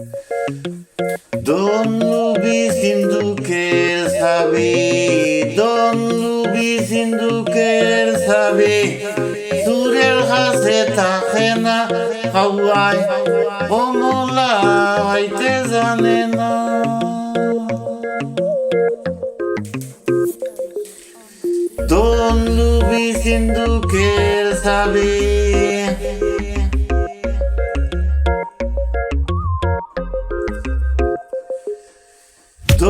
Don lubi sinduker sabi Don lubi sinduker sabi সুরের হাসে থাকে না হাওয়াই কমলা হইতে জানে না Don lubi sinduker sabi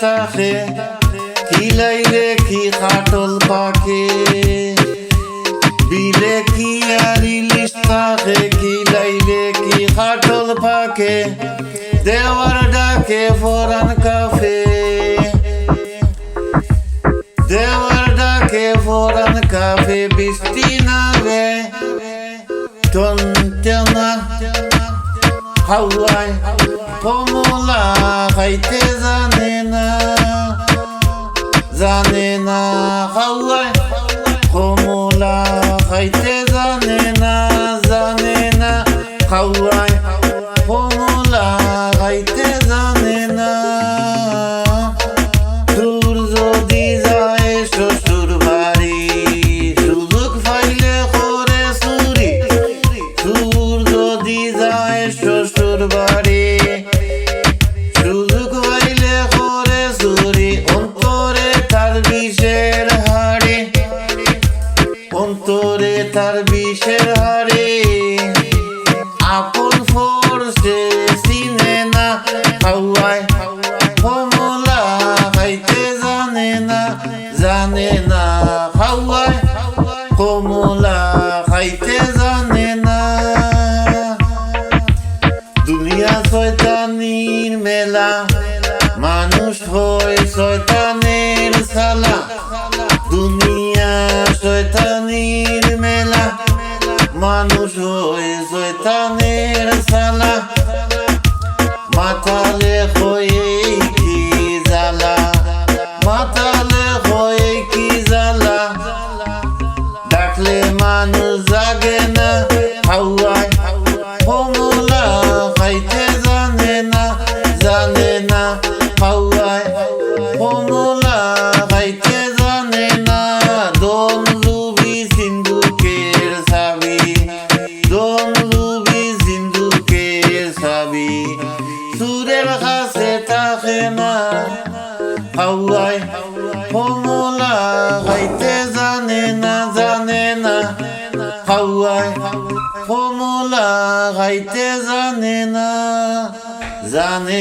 ইলিশ থাকে খিলাইলে কি খাটল পাকে বিলে কি আর ইলিশ থাকে খিলাইলে কি খাটল পাকে দেওয়ার ডাকে ফরান কাফে। দেওয়ার ডাকে ফরান কাফে, বৃষ্টি নাগে টনটনা হাওয়াই কমলা খাইতে জানে না জানে না হাওয়াই কমলা খাইতে জানে না জানে না হাওয়াই কমলা খাইতে জানে না। দূর যদি যায় শ্বশুর বাড়ি, সুযোগ পাইলে করে চুরি। দূর যদি যায় শ্বশুর বাড়ি তার বিষের হাড়ি আপন ফোরসে চিনে না হাওয়াই কমলা খাইতে জানে না জানে না হাওয়াই কমলা খাইতে জানে না। দুনিয়া শয়তানির মেলা, মানুষ হয় শয়তানের সালা দুনিয়া মানুষ হয় শয়তানের সালা। মাথালে হয়ে কি জ্বালা? মাথালে হয়ে কি জ্বালা? ডাকলে মানুষ জাগে না। না। হাওয়াই কমলা খাইতে জানে না জানে না। হাওয়াই কমলা খাইতে জানে না জানে